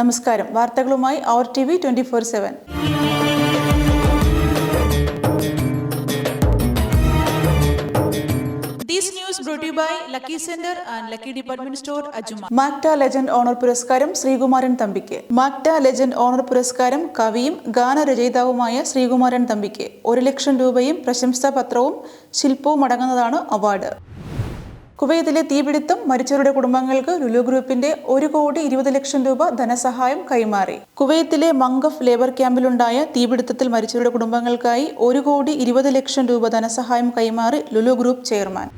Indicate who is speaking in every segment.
Speaker 1: നമസ്കാരം. വാർത്തകളുമായി അവർ T V twenty four seven. MACTA legend honour പുരസ്കാരം ശ്രീകുമാരൻ തമ്പിക്ക്. മാക്ട ലെജൻഡ് ഓണർ പുരസ്കാരം കവിയും ഗാനരചയിതാവുമായ ശ്രീകുമാരൻ തമ്പിക്ക്. ഒരു ലക്ഷം രൂപയും പ്രശംസാപത്രവും ശില്പവും അടങ്ങുന്നതാണ് അവാർഡ്. കുവൈത്തിലെ തീപിടുത്തം മരിച്ചവരുടെ കുടുംബങ്ങൾക്ക് ലുലു ഗ്രൂപ്പിന്റെ ഒരു കോടി ഇരുപത് ലക്ഷം രൂപ ധനസഹായം കൈമാറി. കുവൈത്തിലെ മംഗഫ് ലേബർ ക്യാമ്പിലുണ്ടായ തീപിടുത്തത്തിൽ മരിച്ചവരുടെ കുടുംബങ്ങൾക്കായി ഒരു കോടി ഇരുപത് ലക്ഷം രൂപ ധനസഹായം കൈമാറി ലുലു ഗ്രൂപ്പ് ചെയർമാൻ.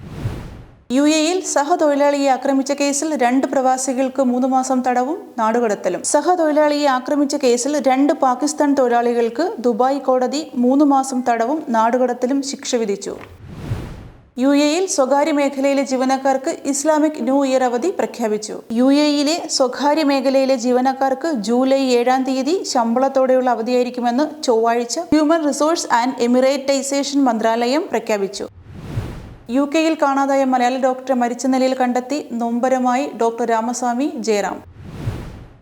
Speaker 1: യു എയിൽ സഹതൊഴിലാളിയെ ആക്രമിച്ച കേസിൽ രണ്ട് പ്രവാസികൾക്ക് മൂന്ന് മാസം തടവും നാടുകടത്തലും. സഹതൊഴിലാളിയെ ആക്രമിച്ച കേസിൽ രണ്ട് പാകിസ്ഥാൻ തൊഴിലാളികൾക്ക് ദുബായ് കോടതി മൂന്ന് മാസം തടവും നാടുകടത്തലും ശിക്ഷ വിധിച്ചു. യു എയിൽ സ്വകാര്യ മേഖലയിലെ ജീവനക്കാർക്ക് ഇസ്ലാമിക് ന്യൂ ഇയർ അവധി പ്രഖ്യാപിച്ചു. യു എയിലെ സ്വകാര്യ മേഖലയിലെ ജീവനക്കാർക്ക് ജൂലൈ ഏഴാം തീയതി ശമ്പളത്തോടെയുള്ള അവധിയായിരിക്കുമെന്ന് ചൊവ്വാഴ്ച ഹ്യൂമൻ റിസോഴ്സ് ആൻഡ് എമിറേറ്റൈസേഷൻ മന്ത്രാലയം പ്രഖ്യാപിച്ചു. യു കെയിൽ കാണാതായ മലയാളി ഡോക്ടറെ മരിച്ച നിലയിൽ കണ്ടെത്തി നൊമ്പരമായി doctor Ramaswamy Jayaram.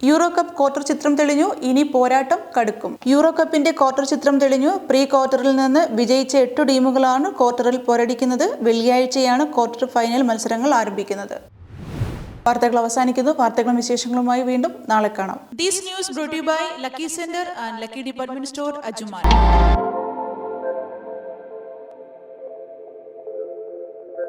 Speaker 1: Euro cup quarter ചിത്രം തെളിഞ്ഞു ഇനി പോരാട്ടം കടുക്കും. യൂറോ കപ്പിന്റെ ക്വാർട്ടർ ചിത്രം തെളിഞ്ഞു പ്രീ ക്വാർട്ടറിൽ നിന്ന് വിജയിച്ച എട്ട് ടീമുകളാണ് ക്വാർട്ടറിൽ പോരടിക്കുന്നത്. വെള്ളിയാഴ്ചയാണ് ക്വാർട്ടർ ഫൈനൽ മത്സരങ്ങൾ ആരംഭിക്കുന്നത്. വാർത്തകൾ അവസാനിക്കുന്നു. വാർത്തകളും വിശേഷങ്ങളുമായി വീണ്ടും നാളെ കാണാം.
Speaker 2: To you by Lucky Center and Lucky Department Store, Ajuma.